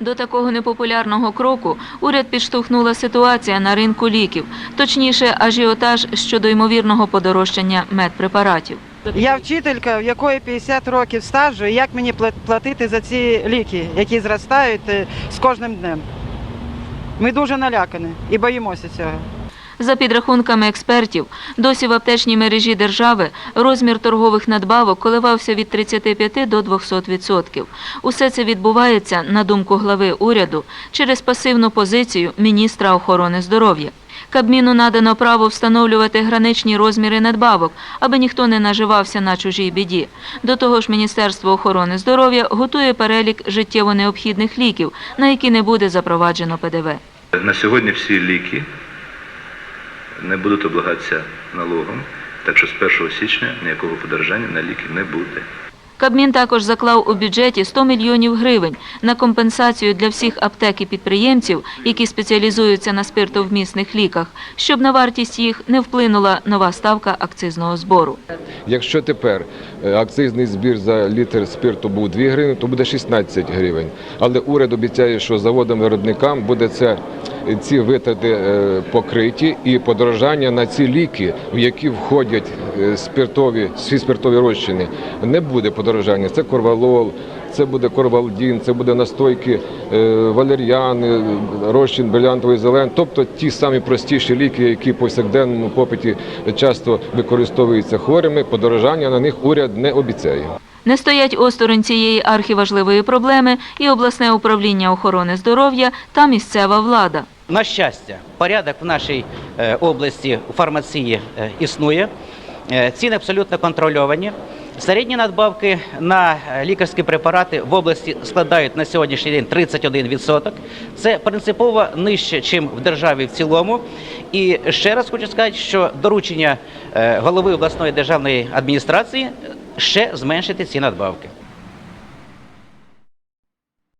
До такого непопулярного кроку уряд підштовхнула ситуація на ринку ліків, точніше, ажіотаж щодо ймовірного подорожчання медпрепаратів. Я вчителька, в якої 50 років стажу, і як мені пла- платити за ці ліки, які зростають е, з кожним днем. Ми дуже налякані і боїмося цього. За підрахунками експертів, досі в аптечній мережі держави розмір торгових надбавок коливався від 35 до 200%. Усе це відбувається, на думку глави уряду, через пасивну позицію міністра охорони здоров'я. Кабміну надано право встановлювати граничні розміри надбавок, аби ніхто не наживався на чужій біді. До того ж, Міністерство охорони здоров'я готує перелік життєво необхідних ліків, на які не буде запроваджено ПДВ. На сьогодні всі ліки не будуть облагатися налогом, так що з 1 січня ніякого подорожання на ліки не буде. Кабмін також заклав у бюджеті 100 мільйонів гривень на компенсацію для всіх аптек і підприємців, які спеціалізуються на спиртовмісних ліках, щоб на вартість їх не вплинула нова ставка акцизного збору. Якщо тепер е, акцизний збір за літр спирту був 2 гривні, то буде 16 гривень. Але уряд обіцяє, що заводам-виробникам буде це, ці витрати е, покриті і подорожання на ці ліки, в які входять е, спиртові, всі спиртові розчини, не буде подорожання. Це корвалол, це буде корвалдін, це буде настойки е, валер'яни, розчин брилянтовий зелен, тобто ті самі простіші ліки, які повсякденному попиті часто використовуються хворими, подорожання на них уряд не обіцяє. Не стоять осторонь цієї архіважливої проблеми і обласне управління охорони здоров'я та місцева влада. На щастя, порядок в нашій е, області у фармації е, існує. Е, Ціни абсолютно контрольовані. Середні надбавки на лікарські препарати в області складають на сьогоднішній день 31%. Це принципово нижче, ніж в державі в цілому. І ще раз хочу сказати, що доручення голови обласної державної адміністрації ще зменшити ці надбавки.